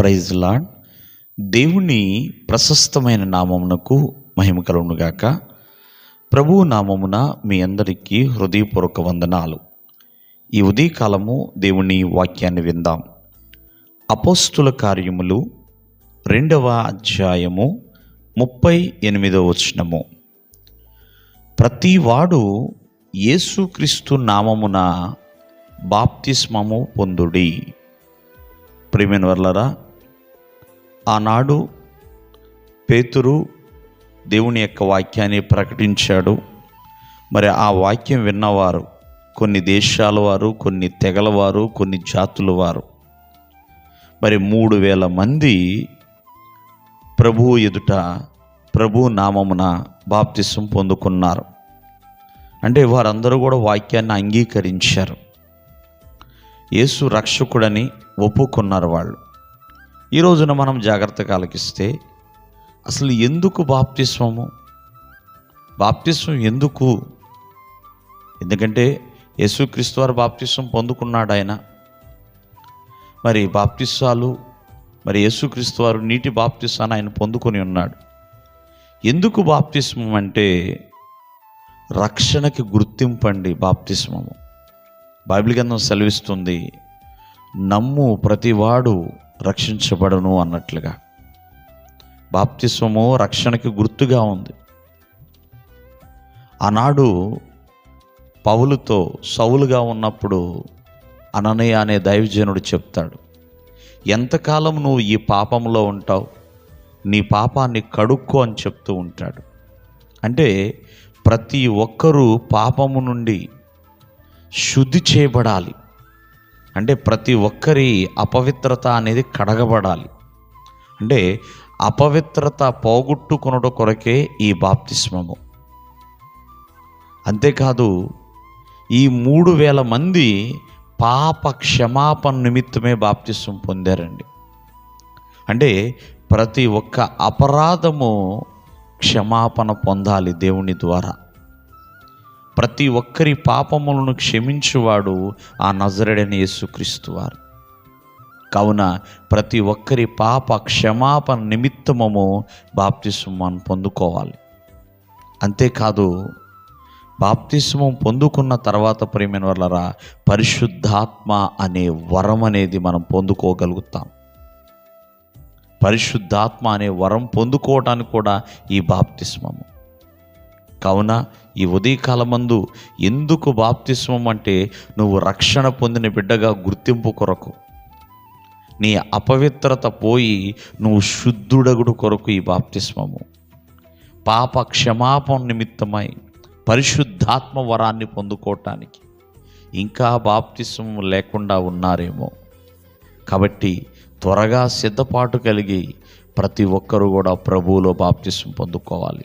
Praise lord దేవుని ప్రశస్తమైన నామమునకు మహిమ కలుగునుగాక. ప్రభువు నామమున మీ అందరికీ హృదయపూర్వక వందనాలు. ఈ ఉదయకాలము దేవుని వాక్యాన్ని విందాం. అపోస్తుల కార్యములు రెండవ అధ్యాయము ముప్పై ఎనిమిదవ వచనము. ప్రతివాడు యేసుక్రీస్తు నామమున బాప్తిస్మము పొందుడి. ప్రేమిన వర్లరా ఆనాడు పేతురు దేవుని యొక్క వాక్యాన్ని ప్రకటించాడు. మరి ఆ వాక్యం విన్నవారు కొన్ని దేశాల వారు కొన్ని తెగల వారు కొన్ని జాతుల వారు. మరి మూడు వేల మంది ప్రభువు ఎదుట ప్రభు నామమున బాప్తిసం పొందుకున్నారు. అంటే వారందరూ కూడా వాక్యాన్ని అంగీకరించారు. యేసు రక్షకుడని ఒప్పుకున్నారు వాళ్ళు. ఈ రోజున మనం జాగ్రత్తగా ఆలకిస్తే అసలు ఎందుకు బాప్తిస్వము? బాప్తిస్వం ఎందుకు? ఎందుకంటే యేసుక్రీస్తు వారు బాప్తిస్వం పొందుకున్నాడు ఆయన మరి బాప్తిస్వాలు మరి యేసుక్రీస్తు వారు నీటి బాప్తిస్వాన్ని ఆయన పొందుకొని ఉన్నాడు. ఎందుకు బాప్తిస్మం అంటే రక్షణకి గుర్తింపండి బాప్తిస్మము బైబిల్ గ్రంథం సెలవిస్తుంది నమ్ము ప్రతివాడు రక్షించబడను అన్నట్లుగా. బాప్తిస్వము రక్షణకి గుర్తుగా ఉంది. ఆనాడు పౌలుతో సౌలుగా ఉన్నప్పుడు అననయ అనే దైవజనుడు చెప్తాడు ఎంతకాలం నువ్వు ఈ పాపంలో ఉంటావు? నీ పాపాన్ని కడుక్కో అని చెప్తూ ఉంటాడు. అంటే ప్రతి ఒక్కరూ పాపము నుండి శుద్ధి చేయబడాలి. అంటే ప్రతి ఒక్కరి అపవిత్రత అనేది కడగబడాలి. అంటే అపవిత్రత పోగొట్టుకున్నట కొరకే ఈ బాప్తిస్మము. అంతేకాదు ఈ మూడు వేల మంది పాప క్షమాపణ నిమిత్తమే బాప్తిస్వం పొందారండి. అంటే ప్రతి ఒక్క అపరాధము క్షమాపణ పొందాలి దేవుని ద్వారా. ప్రతి ఒక్కరి పాపములను క్షమించువాడు ఆ నజరడని యేసుక్రీస్తు వారు. కావున ప్రతి ఒక్కరి పాప క్షమాపణ నిమిత్తమము బాప్తిస్మం పొందుకోవాలి. అంతేకాదు బాప్తిస్మం పొందుకున్న తర్వాత ప్రేమైన వల్లరా పరిశుద్ధాత్మ అనే వరం అనేది మనం పొందుకోగలుగుతాం. పరిశుద్ధాత్మ అనే వరం పొందుకోవటానికి కూడా ఈ బాప్తిస్మము. కావున ఈ ఉదయకాలమందు ఎందుకు బాప్తిస్మం అంటే నువ్వు రక్షణ పొందిన బిడ్డగా గుర్తింపు కొరకు. నీ అపవిత్రత పోయి నువ్వు శుద్ధుడగుడు కొరకు ఈ బాప్తిస్మము. పాప క్షమాపణ నిమిత్తమై పరిశుద్ధాత్మ వరాన్ని పొందుకోవటానికి ఇంకా బాప్తిస్మం లేకుండా ఉన్నారేమో. కాబట్టి త్వరగా సిద్ధపాటు కలిగి ప్రతి ఒక్కరూ కూడా ప్రభువులో బాప్తిసం పొందుకోవాలి.